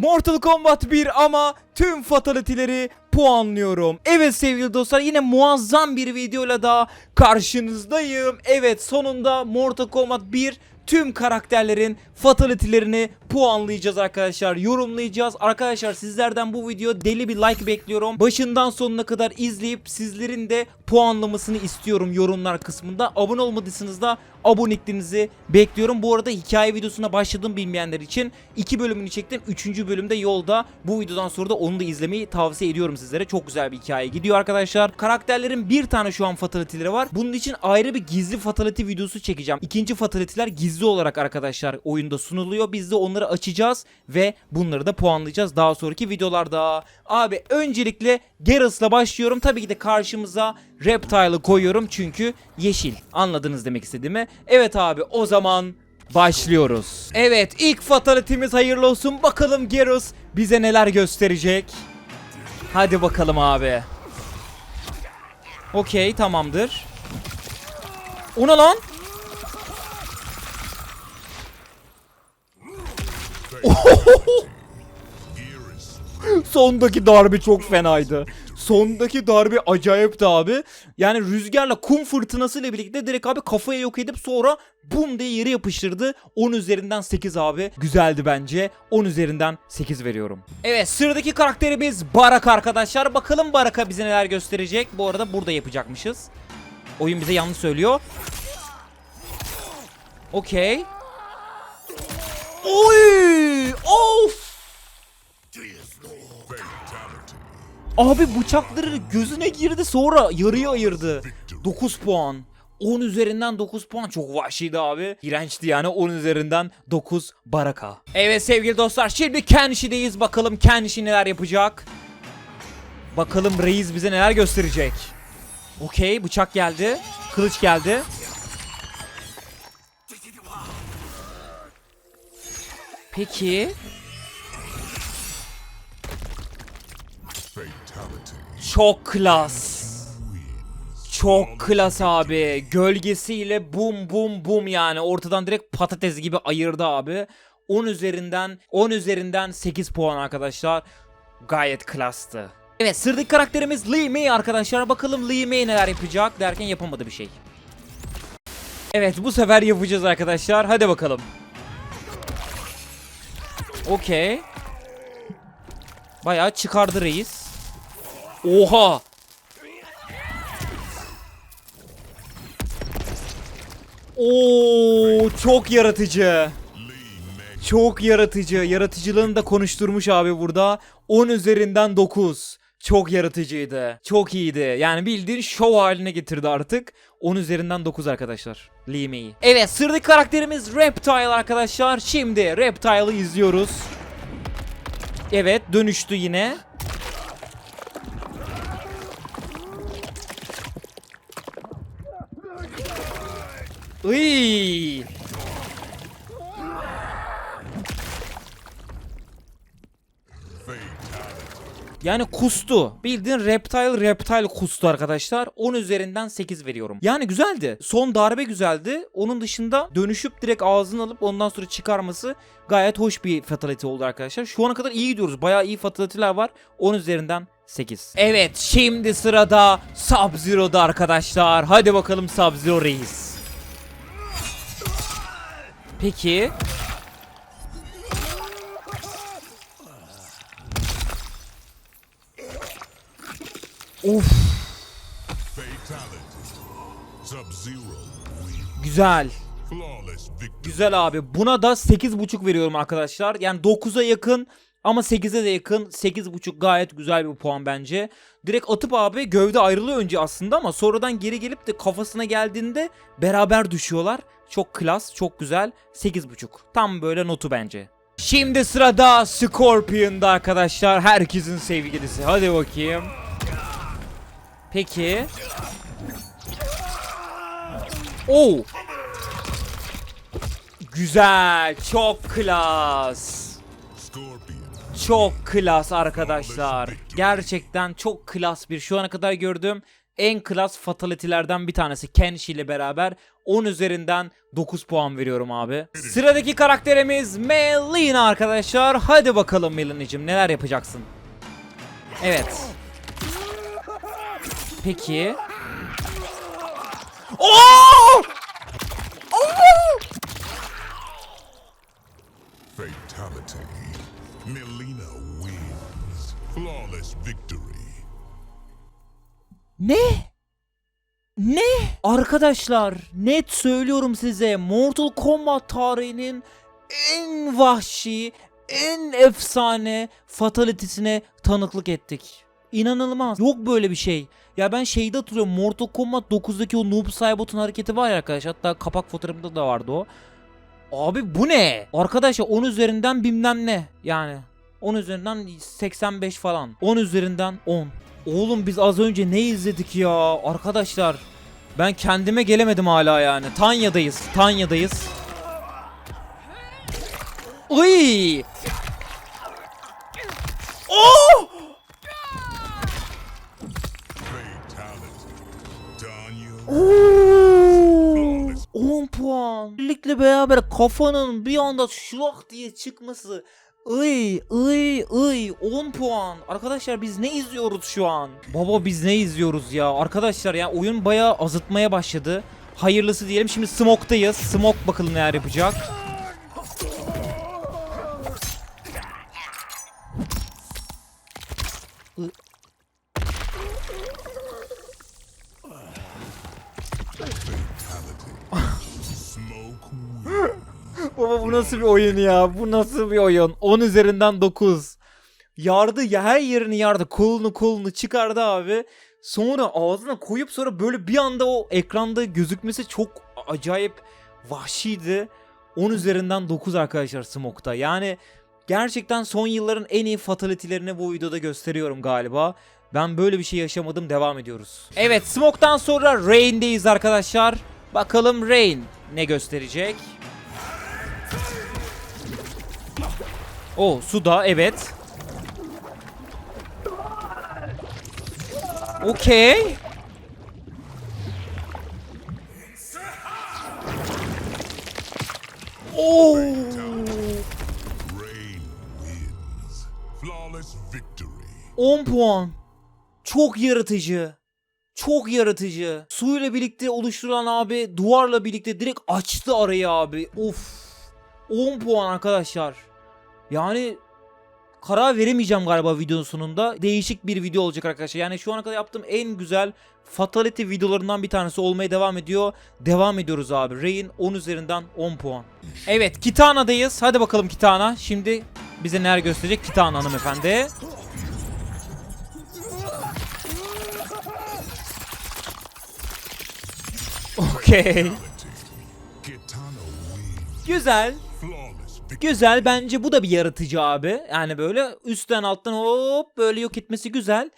Mortal Kombat 1 ama tüm fatality'leri puanlıyorum. Evet sevgili dostlar yine muazzam bir videoyla daha karşınızdayım. Evet sonunda Mortal Kombat 1 tüm karakterlerin fatality'lerini puanlayacağız arkadaşlar. Yorumlayacağız. Arkadaşlar sizlerden bu video deli bir like bekliyorum. Başından sonuna kadar izleyip sizlerin de puanlamasını istiyorum yorumlar kısmında. Abone olmadıysanız da aboneliklerinizi bekliyorum. Bu arada hikaye videosuna başladım bilmeyenler için. 2 bölümünü çektim. 3. bölümde yolda. Bu videodan sonra da onu da izlemeyi tavsiye ediyorum sizlere. Çok güzel bir hikaye gidiyor arkadaşlar. Karakterlerin bir tane şu an fatality'leri var. Bunun için ayrı bir gizli fatality videosu çekeceğim. İkinci fatality'ler gizli olarak arkadaşlar oyunda sunuluyor. Biz de onları açacağız ve bunları da puanlayacağız daha sonraki videolarda. Abi öncelikle Geralt'la başlıyorum. Tabii ki de karşımıza Reptile'ı koyuyorum çünkü yeşil. Anladınız demek istediğimi. Evet abi o zaman başlıyoruz. Evet ilk fatality'miz hayırlı olsun. Bakalım Geralt bize neler gösterecek. Hadi bakalım abi. Okey tamamdır. O ne lan? Sondaki darbe çok fenaydı. Sondaki darbe acayipti abi. Yani rüzgarla kum fırtınasıyla birlikte direkt abi kafaya yok edip sonra bum diye yere yapıştırdı. 10 üzerinden 8 abi. Güzeldi bence. 10 üzerinden 8 veriyorum. Evet sıradaki karakterimiz Barak arkadaşlar. Bakalım Barak'a bize neler gösterecek. Bu arada burada yapacakmışız. Oyun bize yanlış söylüyor. Okey. Oy! Of! Abi bıçakları gözüne girdi sonra yarıya ayırdı. 9 puan. 10 üzerinden 9 puan çok vahşiydi abi. İğrençti yani 10 üzerinden 9 baraka. Evet sevgili dostlar şimdi Kenshi'deyiz. Bakalım Kenshi neler yapacak. Bakalım reis bize neler gösterecek. Okey bıçak geldi. Kılıç geldi. Peki. Çok klas. Çok klas abi. Gölgesiyle bum bum bum yani ortadan direkt patates gibi ayırdı abi. 10 üzerinden 10 üzerinden 8 puan arkadaşlar. Gayet klastı. Evet sıradaki karakterimiz Lee Mei arkadaşlar. Bakalım Lee Mei neler yapacak derken yapamadı bir şey. Evet bu sefer yapacağız arkadaşlar. Hadi bakalım. Okey. Bayağı çıkardı reis. Oha. Oo çok yaratıcı. Çok yaratıcı. Yaratıcılığını da konuşturmuş abi burada. 10 üzerinden 9. Çok yaratıcıydı. Çok iyiydi. Yani bildiğin şov haline getirdi artık. 10 üzerinden 9 arkadaşlar. Lee Mei. Evet sıradaki karakterimiz Reptile arkadaşlar. Şimdi Reptile'ı izliyoruz. Evet dönüştü yine. Iy. Yani kustu. Bildiğin reptile reptile kustu arkadaşlar. 10 üzerinden 8 veriyorum. Yani güzeldi. Son darbe güzeldi. Onun dışında dönüşüp direkt ağzını alıp ondan sonra çıkarması gayet hoş bir fatality oldu arkadaşlar. Şu ana kadar iyi gidiyoruz. Bayağı iyi fatality'ler var. 10 üzerinden 8. Evet şimdi sırada Sub-Zero'da arkadaşlar. Hadi bakalım Sub-Zero reis. Peki. Of güzel. Güzel abi. Buna da 8.5 veriyorum arkadaşlar. Yani 9'a yakın ama 8'e de yakın. 8.5 gayet güzel bir puan bence. Direkt atıp abi gövde ayrılıyor önce aslında ama sonradan geri gelip de kafasına geldiğinde beraber düşüyorlar. Çok klas, çok güzel. 8.5. Tam böyle notu bence. Şimdi sırada Scorpion'da arkadaşlar. Herkesin sevgilisi. Hadi bakayım. Peki. Oo. Güzel, çok klas. Çok klas arkadaşlar. Gerçekten çok klas bir şu ana kadar gördüğüm en klas fatality'lerden bir tanesi Kenshi ile beraber 10 üzerinden 9 puan veriyorum abi. Sıradaki karakterimiz Melina arkadaşlar. Hadi bakalım Melina'cığım neler yapacaksın? Evet. Peki. Oo! Fatality. Melina wins. Flawless victory. Ne? Ne? Arkadaşlar net söylüyorum size Mortal Kombat tarihinin en vahşi, en efsane fatality'sine tanıklık ettik. İnanılmaz. Yok böyle bir şey. Ya ben şeyde hatırlıyorum Mortal Kombat 9'daki o Noob Saibot'un hareketi var ya arkadaş. Hatta kapak fotoğrafında da vardı o. Abi bu ne? Arkadaşlar 10 üzerinden bilmem ne. Yani 10 üzerinden 85 falan. 10 üzerinden 10. Oğlum biz az önce ne izledik ya? Arkadaşlar ben kendime gelemedim hala yani. Tanya'dayız. Tanya'dayız. Uy! Oh! Birlikte beraber kafanın bir anda şlak diye çıkması. Iy ıy ıy 10 puan. Arkadaşlar biz ne izliyoruz şu an? Baba biz ne izliyoruz ya? Arkadaşlar ya oyun bayağı azıtmaya başladı. Hayırlısı diyelim. Şimdi Smoke'dayız. Smoke bakalım neler yapacak. Nasıl bir oyun ya? Bu nasıl bir oyun? 10 üzerinden 9. Yardı ya her yerini yardı. Kolunu kolunu çıkardı abi. Sonra ağzına koyup sonra böyle bir anda o ekranda gözükmesi çok acayip vahşiydi. 10 üzerinden 9 arkadaşlar Smoke'da. Yani gerçekten son yılların en iyi fatality'lerini bu videoda gösteriyorum galiba. Ben böyle bir şey yaşamadım. Devam ediyoruz. Evet Smoke'dan sonra Rain'deyiz arkadaşlar. Bakalım Rain ne gösterecek? O suda evet. Okey. Oo. 10 puan. Çok yaratıcı. Çok yaratıcı. Suyla birlikte oluşturulan abi duvarla birlikte direkt açtı arayı abi. Of. 10 puan arkadaşlar. Yani karar veremeyeceğim galiba videonun sonunda. Değişik bir video olacak arkadaşlar. Yani şu ana kadar yaptığım en güzel Fatality videolarından bir tanesi olmaya devam ediyor. Devam ediyoruz abi. Rain 10 üzerinden 10 puan. Evet Kitana'dayız. Hadi bakalım Kitana. Şimdi bize neler gösterecek Kitana hanımefendi. Okey. Güzel. Güzel bence bu da bir yaratıcı abi. Yani böyle üstten alttan hop böyle yok etmesi güzel.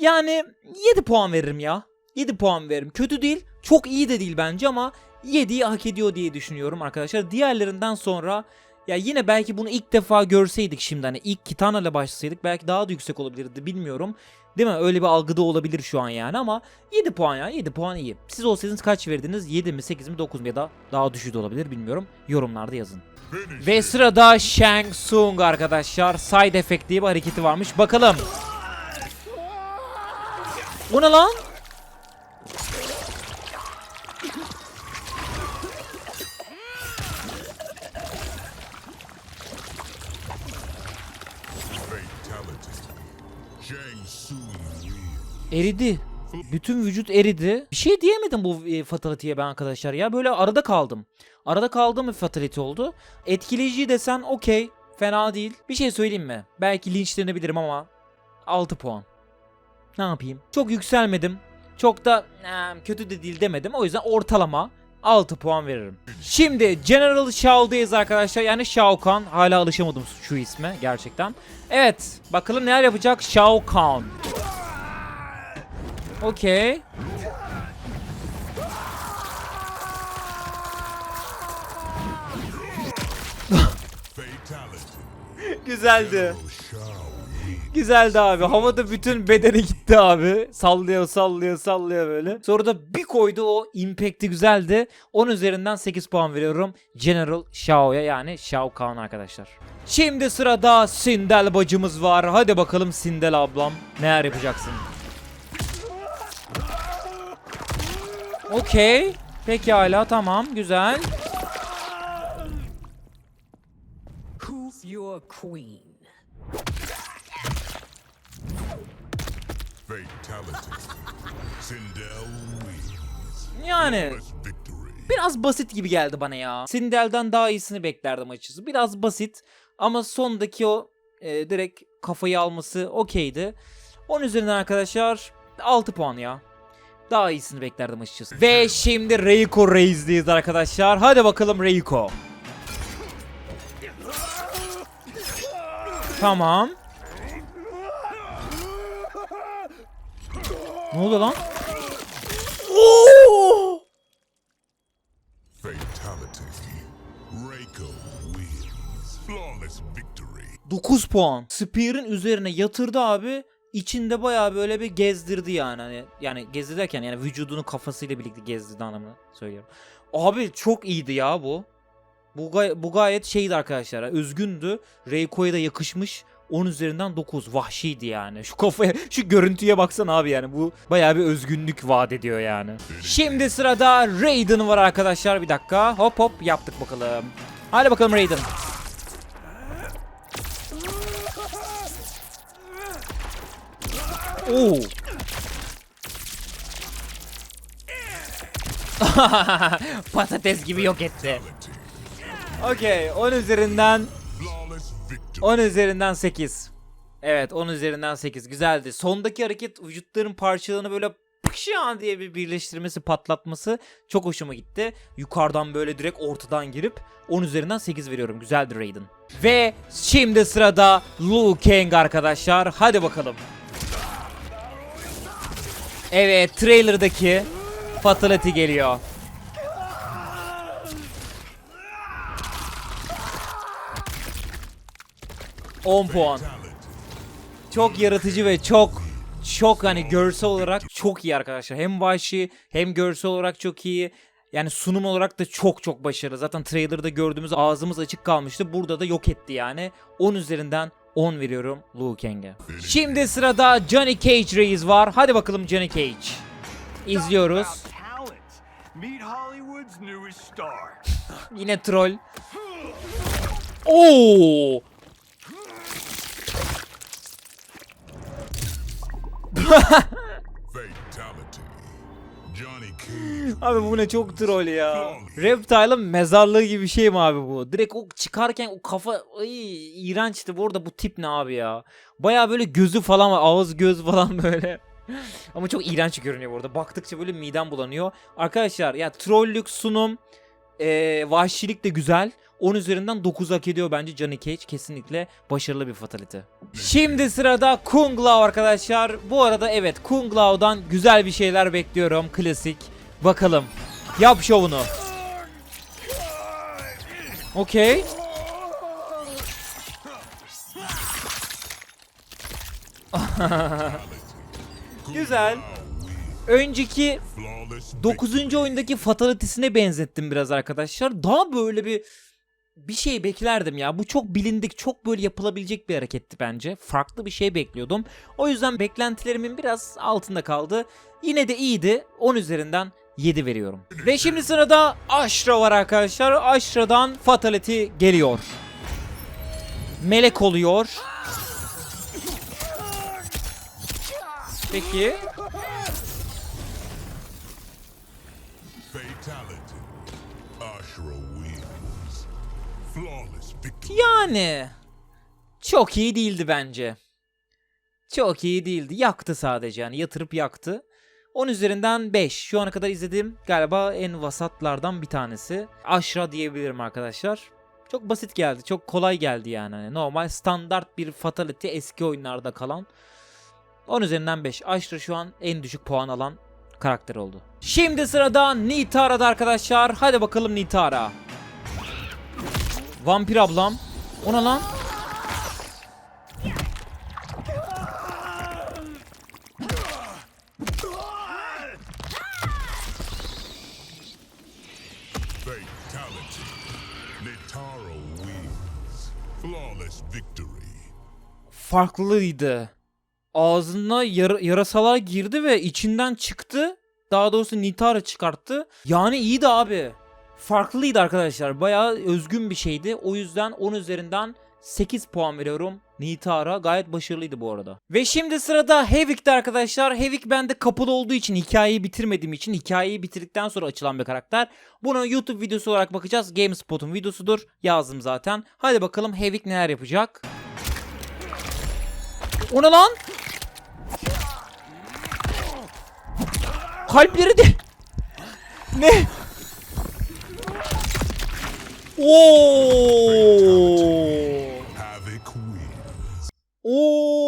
Yani 7 puan veririm ya. 7 puan veririm. Kötü değil. Çok iyi de değil bence ama 7'yi hak ediyor diye düşünüyorum arkadaşlar. Diğerlerinden sonra ya yine belki bunu ilk defa görseydik şimdi hani ilk Kitana ile başlasaydık belki daha da yüksek olabilirdi bilmiyorum. Değil mi? Öyle bir algıda olabilir şu an yani ama 7 puan ya 7 puan iyi. Siz olsaydınız kaç verdiniz? 7 mi 8 mi 9 mu ya da daha düşük de olabilir bilmiyorum. Yorumlarda yazın. Ve sırada Shang Tsung arkadaşlar. Side effect diye bir hareketi varmış. Bakalım. O ne lan? Eridi. Bütün vücut eridi. Bir şey diyemedim bu e, fatality'ye ben arkadaşlar ya. Böyle arada kaldım. Arada kaldığım bir fatality oldu. Etkileyici desen okey. Fena değil. Bir şey söyleyeyim mi? Belki linçlenebilirim ama 6 puan. Ne yapayım? Çok yükselmedim. Çok da "Eee, kötü de değil demedim. O yüzden ortalama 6 puan veririm. Şimdi General Shao'dayız arkadaşlar. Yani Shao Kahn. Hala alışamadım şu isme gerçekten. Evet. Bakalım neler yapacak Shao Kahn. Okey. Güzeldi. Güzeldi abi. Havada bütün bedeni gitti abi. Sallıyor sallıyor sallıyor böyle. Sonra da bir koydu o impact'i güzeldi. 10 üzerinden 8 puan veriyorum. General Shao'ya yani Shao Kahn arkadaşlar. Şimdi sırada Sindel bacımız var. Hadi bakalım Sindel ablam. Neler yapacaksın? Okey. Pekala tamam güzel. Who's your queen? Fatality. Sindel wins. Yani biraz basit gibi geldi bana ya. Sindel'den daha iyisini beklerdim açıkçası. Biraz basit ama sondaki o e, direkt kafayı alması okeydi. 10 üzerinden arkadaşlar 6 puan ya. Daha iyisini beklerdim açıkçası. Ve şimdi Reiko Reis'deyiz arkadaşlar. Hadi bakalım Reiko. Tamam. Ne oldu lan? Oo! Fatality. Reiko wins. Flawless victory. 9 puan. Spear'ın üzerine yatırdı abi. İçinde bayağı böyle bir gezdirdi yani. Hani yani gezdi derken yani vücudunu kafasıyla birlikte gezdirdi anlamını söylüyorum. Abi çok iyiydi ya bu. Bu, gay- bu gayet şeydi arkadaşlar. Özgündü. Reiko'ya da yakışmış. 10 üzerinden 9. Vahşiydi yani. Şu kafaya, şu görüntüye baksana abi yani. Bu bayağı bir özgünlük vaat ediyor yani. Şimdi sırada Raiden var arkadaşlar. Bir dakika. Hop hop yaptık bakalım. Hadi bakalım Raiden. Oo. Patates gibi yok etti. Okey 10 üzerinden Flawless victory. 10 üzerinden 8. Evet 10 üzerinden 8 güzeldi. Sondaki hareket vücutların parçalarını böyle pışa diye bir birleştirmesi patlatması çok hoşuma gitti. Yukarıdan böyle direkt ortadan girip 10 üzerinden 8 veriyorum. Güzeldi Raiden. Ve şimdi sırada Liu Kang arkadaşlar. Hadi bakalım. Evet trailer'daki Fatality geliyor. ...10 puan. Çok yaratıcı ve çok çok hani görsel olarak çok iyi arkadaşlar. Hem vahşi hem görsel olarak çok iyi. Yani sunum olarak da çok çok başarılı. Zaten trailer'da gördüğümüz ağzımız açık kalmıştı. Burada da yok etti yani. 10 üzerinden 10 veriyorum Liu Kang'e. Şimdi sırada Johnny Cage Reis var. Hadi bakalım Johnny Cage. İzliyoruz. Yine troll. Oo! Abi bu ne çok troll ya. Reptile'ın mezarlığı gibi bir şey mi abi bu? Direkt o çıkarken o kafa ay, iğrençti. Bu arada bu tip ne abi ya? Baya böyle gözü falan var. Ağız göz falan böyle. Ama çok iğrenç görünüyor burada. Baktıkça böyle midem bulanıyor. Arkadaşlar ya trollük sunum eee, vahşilik de güzel. 10 üzerinden 9 hak ediyor bence Johnny Cage. Kesinlikle başarılı bir fatality. Şimdi sırada Kung Lao arkadaşlar. Bu arada evet Kung Lao'dan güzel bir şeyler bekliyorum. Klasik. Bakalım. Yap şovunu. Okey. Güzel. Önceki Flawless 9. oyundaki fatality'sine benzettim biraz arkadaşlar. Daha böyle bir bir şey beklerdim ya. Bu çok bilindik, çok böyle yapılabilecek bir hareketti bence. Farklı bir şey bekliyordum. O yüzden beklentilerimin biraz altında kaldı. Yine de iyiydi. 10 üzerinden 7 veriyorum. Ve şimdi sırada Ashra var arkadaşlar. Ashra'dan Fatality geliyor. Melek oluyor. Peki. Yani çok iyi değildi bence. Çok iyi değildi. Yaktı sadece yani yatırıp yaktı. 10 üzerinden 5. Şu ana kadar izlediğim galiba en vasatlardan bir tanesi. Aşra diyebilirim arkadaşlar. Çok basit geldi. Çok kolay geldi yani. Hani normal standart bir fatality eski oyunlarda kalan. 10 üzerinden 5. Aşra şu an en düşük puan alan karakter oldu. Şimdi sırada Nitara'da arkadaşlar. Hadi bakalım Nitara. Vampir ablam. Ona lan. Farklıydı. Ağzına yar yarasalar girdi ve içinden çıktı. Daha doğrusu Nitara çıkarttı. Yani iyiydi abi. Farklıydı arkadaşlar. Bayağı özgün bir şeydi. O yüzden 10 üzerinden 8 puan veriyorum. Nitara gayet başarılıydı bu arada. Ve şimdi sırada Hevik'te arkadaşlar. Hevik bende kapalı olduğu için hikayeyi bitirmediğim için hikayeyi bitirdikten sonra açılan bir karakter. Buna YouTube videosu olarak bakacağız. GameSpot'un videosudur. Yazdım zaten. Hadi bakalım Hevik neler yapacak. O ne lan? Kalpleri de... Ne? Oo! Havoc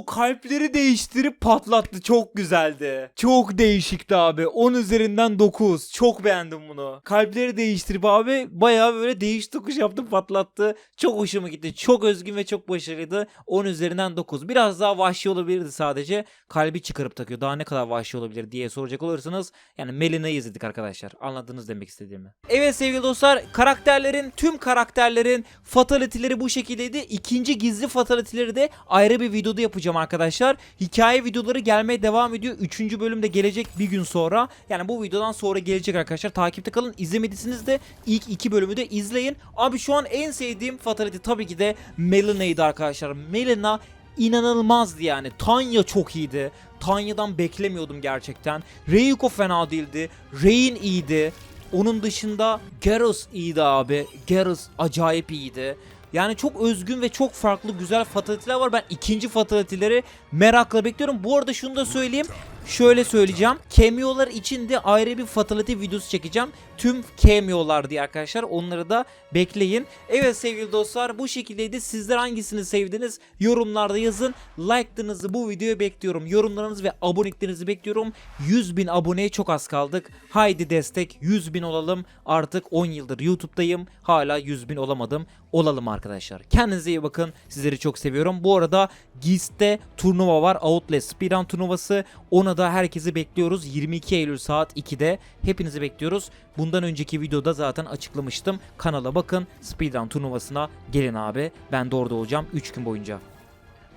Oo kalpleri değiştirip patlattı. Çok güzeldi. Çok değişikti abi. 10 üzerinden 9. Çok beğendim bunu. Kalpleri değiştirip abi bayağı böyle değiş tokuş yaptı patlattı. Çok hoşuma gitti. Çok özgün ve çok başarılıydı. 10 üzerinden 9. Biraz daha vahşi olabilirdi sadece. Kalbi çıkarıp takıyor. Daha ne kadar vahşi olabilir diye soracak olursanız yani Melina'yı izledik arkadaşlar. Anladınız demek istediğimi. Evet sevgili dostlar karakterlerin tüm karakterlerin fatality'leri bu şekildeydi. İkinci gizli fatality'leri de ayrı bir videoda yapacağım arkadaşlar. Hikaye videoları gelmeye devam ediyor. Üçüncü bölüm de gelecek bir gün sonra. Yani bu videodan sonra gelecek arkadaşlar. Takipte kalın. İzlemediyseniz de ilk iki bölümü de izleyin. Abi şu an en sevdiğim fatality tabii ki de Melina'ydı arkadaşlar. Melina inanılmazdı yani. Tanya çok iyiydi. Tanya'dan beklemiyordum gerçekten. Reiko fena değildi. Rain iyiydi. Onun dışında Garrus iyiydi abi. Garrus acayip iyiydi. Yani çok özgün ve çok farklı güzel fatality'ler var. Ben ikinci fatality'leri merakla bekliyorum. Bu arada şunu da söyleyeyim. Şöyle söyleyeceğim. Cameo'lar için de ayrı bir fatality videosu çekeceğim. Tüm cameo'lar diye arkadaşlar. Onları da bekleyin. Evet sevgili dostlar bu şekildeydi. Sizler hangisini sevdiniz? Yorumlarda yazın. Like'larınızı bu videoya bekliyorum. Yorumlarınızı ve aboneliklerinizi bekliyorum. 100 bin aboneye çok az kaldık. Haydi destek 100 bin olalım. Artık 10 yıldır YouTube'dayım. Hala 100 bin olamadım. Olalım arkadaşlar. Kendinize iyi bakın. Sizleri çok seviyorum. Bu arada Geest'te turnuva var. Outlast Speedrun turnuvası. Ona da herkesi bekliyoruz. 22 Eylül saat 2'de. Hepinizi bekliyoruz. Bundan önceki videoda zaten açıklamıştım. Kanala bakın. Speedrun turnuvasına gelin abi. Ben de orada olacağım 3 gün boyunca.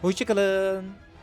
Hoşçakalın.